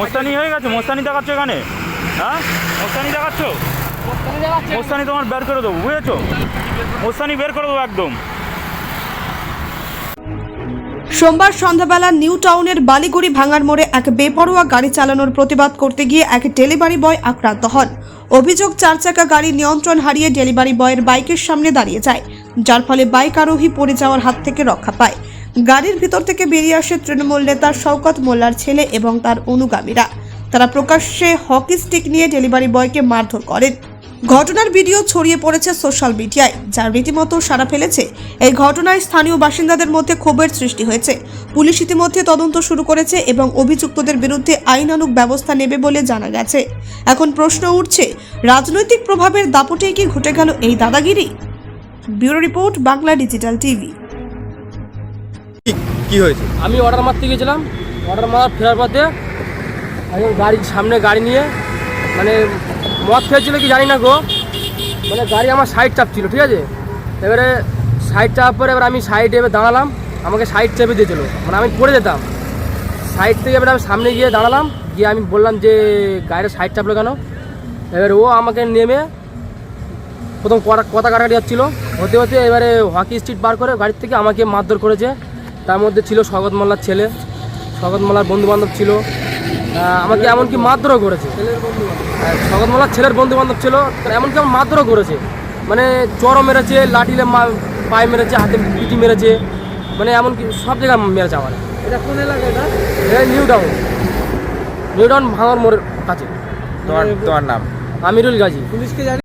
মোস্তানি হয়ে গেছে মোস্তানি দেখাচ্ছ এখানে? হ্যাঁ? মোস্তানি দেখাচ্ছ? মোস্তানি তোমার বের করে দেবো বুঝেছ? মোস্তানি বের করে দেবো একদম। সোমবার সন্ধ্যাবেলা নিউ টাউনের বালিগুড়ি ভাঙার মোড়ে এক বেপরোয়া গাড়ি চালানোর প্রতিবাদ করতে গিয়ে এক ডেলিভারি বয় আক্রান্ত হন। অভিযোগ চার চাকা গাড়ি নিয়ন্ত্রণ হারিয়ে ডেলিভারি বয়ের বাইকের সামনে দাঁড়িয়ে যায় যার ফলে বাইক আরোহী পড়ে যাওয়ার হাত থেকে রক্ষা পায়। গাড়ির ভিতর থেকে বেরিয়ে আসে তৃণমূল নেতা শওকত মোল্লার ছেলে এবং তার অনুগামীরা। তারা প্রকাশ্যে হকি স্টিক নিয়ে ডেলিভারি বয়কে মারধর করেন। ঘটনার ভিডিও ছড়িয়ে পড়েছে সোশ্যাল মিডিয়ায় যার রীতিমতো সাড়া ফেলেছে। এই ঘটনায় স্থানীয় বাসিন্দাদের মধ্যে ক্ষোভের সৃষ্টি হয়েছে। পুলিশ ইতিমধ্যে তদন্ত শুরু করেছে এবং অভিযুক্তদের বিরুদ্ধে আইনানুগ ব্যবস্থা নেবে বলে জানা গেছে। এখন প্রশ্ন উঠছে, রাজনৈতিক প্রভাবের দাপটেই কি ঘটে গেল এই দাদাগিরি? Bureau report, Bangla digital TV. কি হয়েছে? আমি অর্ডার মারতে গিয়েছিলাম অর্ডার মারার ফেরার পথে একজন গাড়ি সামনে গাড়ি নিয়ে মানে মদ খেয়েছিল কি জানি না গো মানে গাড়ি আমার সাইড চাপছিল, ঠিক আছে? এবারে সাইড চাপার পরে এবার আমি সাইডে এবার দাঁড়ালাম, আমাকে সাইড চেপে দিয়েছিল মানে আমি পড়ে যেতাম। সাইড থেকে এবার আমি সামনে গিয়ে দাঁড়ালাম, গিয়ে আমি বললাম যে গাড়ির সাইড চাপলো কেন? এবার ও আমাকে নেমে প্রথম কথা কাটাকাটি হচ্ছিল। হতে হতে এবারে হকি স্ট্রিট বার করে গাড়ির থেকে আমাকে মারধর করেছে। তার মধ্যে ছিল স্বগত মোল্লার ছেলে স্বগত মোল্লার বন্ধু বান্ধব ছিল আমাকে এমনকি মারধরও করেছে। স্বগত মোল্লার ছেলের বন্ধু বান্ধব ছিল তারা এমনকি আমার মারধরও করেছে। মানে চরও মেরেছে লাঠিলে মা- পায়ে মেরেছে হাতে পিটি মেরেছে মানে এমনকি সব জায়গায় মেরেছে আমার। এটা কোন এলাকা এটা? এটা new town. New town Bhangar মোড়ের কাছে। তোমার তোমার নাম? আমিরুল গাজী। পুলিশকে জানি